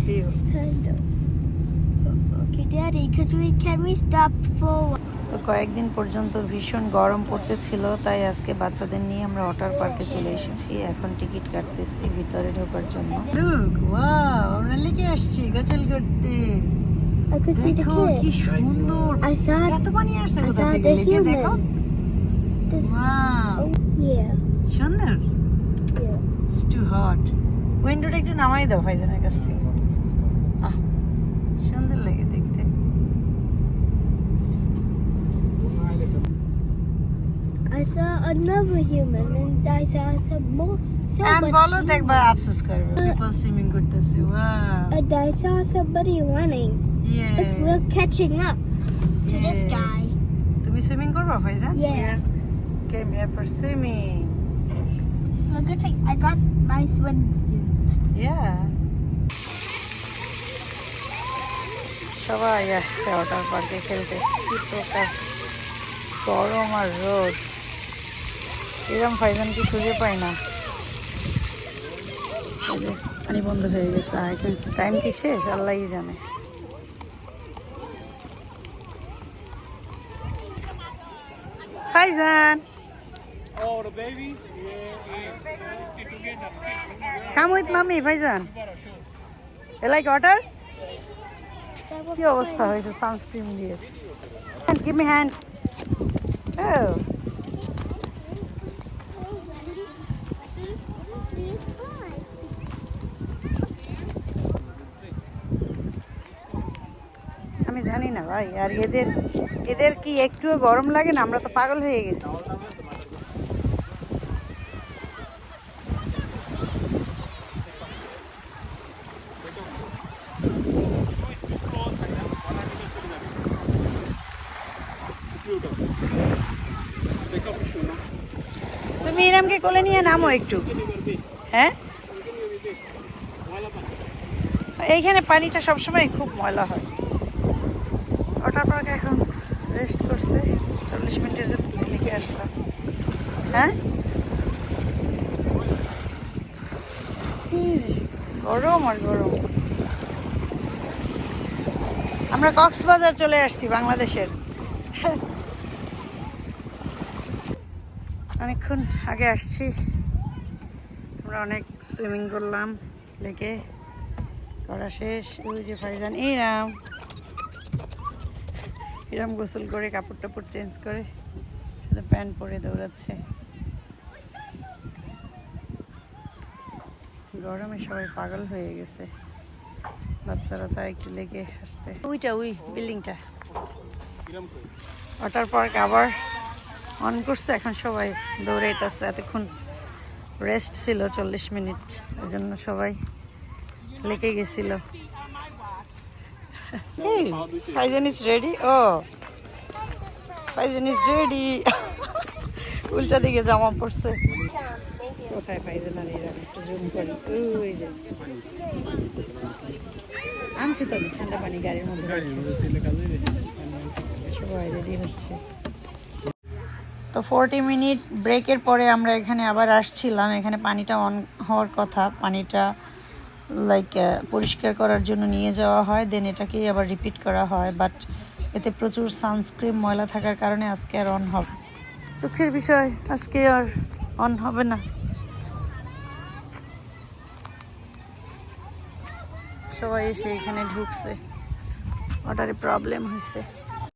view. It's. Okay, Daddy, could we can we stop for? তো কয়েকদিন পর্যন্ত ভীষণ গরম পড়তেছিল তাই আজকে বাচ্চাদের নিয়ে আমরা ওয়াটার পার্কে চলে এসেছি এখন টিকিট কাটতেছি ভিতরে ঢোকার জন্য আমরা লেকে আসছি গোসল করতে I could see the দেখো কি সুন্দর I saw. এত পানি আসছে কোথা থেকে দেখো oh, yeah, সুন্দর yeah. ইটস টু হট উইন্ডোটা একটু নামাই দাও ভাইজানের কাছ থেকে সুন্দর লাগে দেখতে I saw another human, and I saw some more. So And much বলো তো human. একবার আফসোস করবে পিপল সুইমিং করতেছে wow And I saw somebody running. Yeah. It's, we're catching up to this Yeah. guy. তুমি সুইমিং করবে Faizan Yeah. Came here for swimming Well, good thing I got my swimsuit. Yeah সবাই আসছে water পার্কে খেলতে কি প্রকার গরম আর রোদ। এরকম ফাইজান কি খুঁজে পাই না। পানি বন্ধ হয়ে গেছে। এখন টাইম কি শেষ? আল্লাহই জানে। Faizan! Oh, the baby? Yeah, yeah. Stay together. কি অবস্থা হয়েছে সানস্ক্রিন দিয়ে? Give me hand. আমি জানি না ভাই আর এদের এদের কি একটুও গরম লাগে না? আমরা তো পাগল হয়ে গেছি। তুমি ইরামকে কোলে নিয়ে নামো একটু। হ্যাঁ? এইখানে পানিটা সবসময় খুব ময়লা হয়। ওটার পর এখন রেস্ট করছে। চল্লিশ মিনিটের জন্য লিখে আসলাম। হ্যাঁ? গরম আর গরম। আমরা কক্সবাজার চলে আসছি বাংলাদেশের। অনেকক্ষণ আগে আসছি। আমরা অনেক সুইমিং করলাম লেকে। করা শেষ। ওই যে ফাইজান ইরাম ইরাম গোসল করে কাপড় টাপড় চেঞ্জ করে শুধু প্যান্ট পরে দৌড়াচ্ছে। গরমে সবাই পাগল হয়ে গেছে। বাচ্চারা চায় একটু লেগে আসতে। ওইটা ওই বিল্ডিংটা ওটার পার্ক আবার। অন করছে, এখন সবাই দৌড়াইতেছে। এতক্ষণ রেস্ট ছিল চল্লিশ মিনিট এই জন্য সবাই লেগে গেছিল। ইজ রেডি ও, ফাইজান ইজ রেডি উল্টা দিকে জামা পড়ছে কোথায় ফাইজান একটু আনছি তো আমি, ঠান্ডা পানি গাড়ির মধ্যে। সবাই রেডি হচ্ছে। তো ফোরটি মিনিট ব্রেকের পরে আমরা এখানে আবার আসছিলাম। এখানে পানিটা অন হওয়ার কথা। পানিটা লাইক পরিষ্কার করার জন্য নিয়ে যাওয়া হয়। দেন এটাকেই আবার রিপিট করা হয়। বাট এতে প্রচুর সানস্ক্রিন ময়লা থাকার কারণে আজকে আর অন হবে দুঃখের বিষয়, আজকে আর অন হবে না। সবাই এসে এখানে ঢুকছে। অর্ডারে প্রবলেম হয়েছে